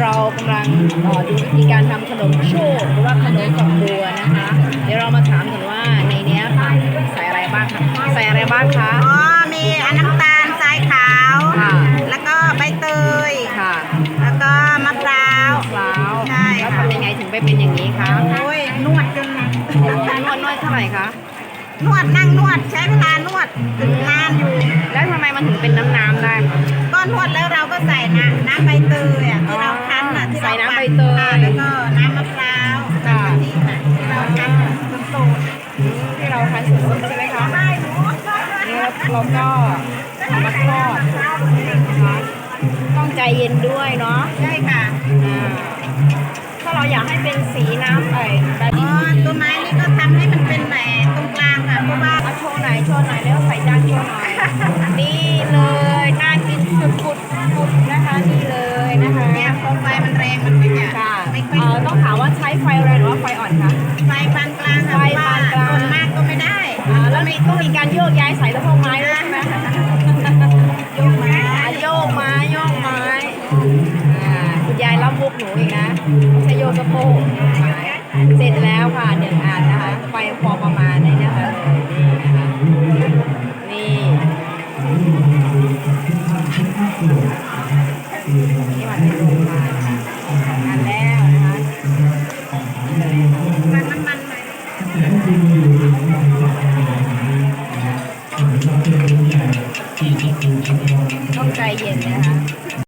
เรากำลังเอ่อดูวิธีการทำขนมโชคหรือว่าขนมฝักบัวนะคะ เดี๋ยวเรามาถามกันว่าในเนี้ยค่ะใส่อะไรบ้างคะใส่อะไรบ้างคะอ๋อ มีอันน้ำตาลทรายขาว ค่ะแล้วก็ใบเตย ค่ะแล้วก็มะพร้าว มะพร้าวใช่แล้วค่ะ ทำยังไงถึงไปเป็นอย่างนี้คะโอ้ยนวดจนนวดนวดเท่าไหร่คะนวดนั่งนวดใช้เวลานวดถึงนานอยู่ แล้วทำไมมันถึงเป็นน้ำน้ำๆได้คะก็นวดแล้วเราก็ใส่น้ำน้ำใบเตยอะที่เรา ที่เราคั้นสดๆใช่ไหมคะใช่หนูชอบเลยนี่เราก็เอามาทอดนะคะต้องใจเย็นด้วยเนาะใช่ค่ะอ่าถ้าเราอยากให้เป็นสีน้ำไอ้แบบอ๋นี้อตัวไม้นี่ก็ทำให้มันเป็นแหมตรงกลางค่ะเพราะว่าเอาโชว์หน่อยโชว์หน่อยแล้วใส่จานโชว์หน่อยนี่เลยน่ากินสุดๆสุดๆนะคะนี่เลยนะคะเนี่ยพอไฟมันแรงมันก็จะค่ะไม่ค่อยเอ่อต้องถามว่าใช้ไฟแรงหรือว่าไฟอ่อนคะ ไฟปานกลางค่ะไฟป มีต้องมีการโยกย้ายสายสะโพกไม้ด้วยใช่ไหมโยกมาอะโยกไม้โยกไม้อ่าคุณยายรับมุกหนูอีกนะใช่โยกสะโพกไม้เสร็จแล้วค่ะหนึ่งอันนะคะไฟพอประมาณนี้นะคะนี่นะคะนี่ ต้องใจเย็นนะคะ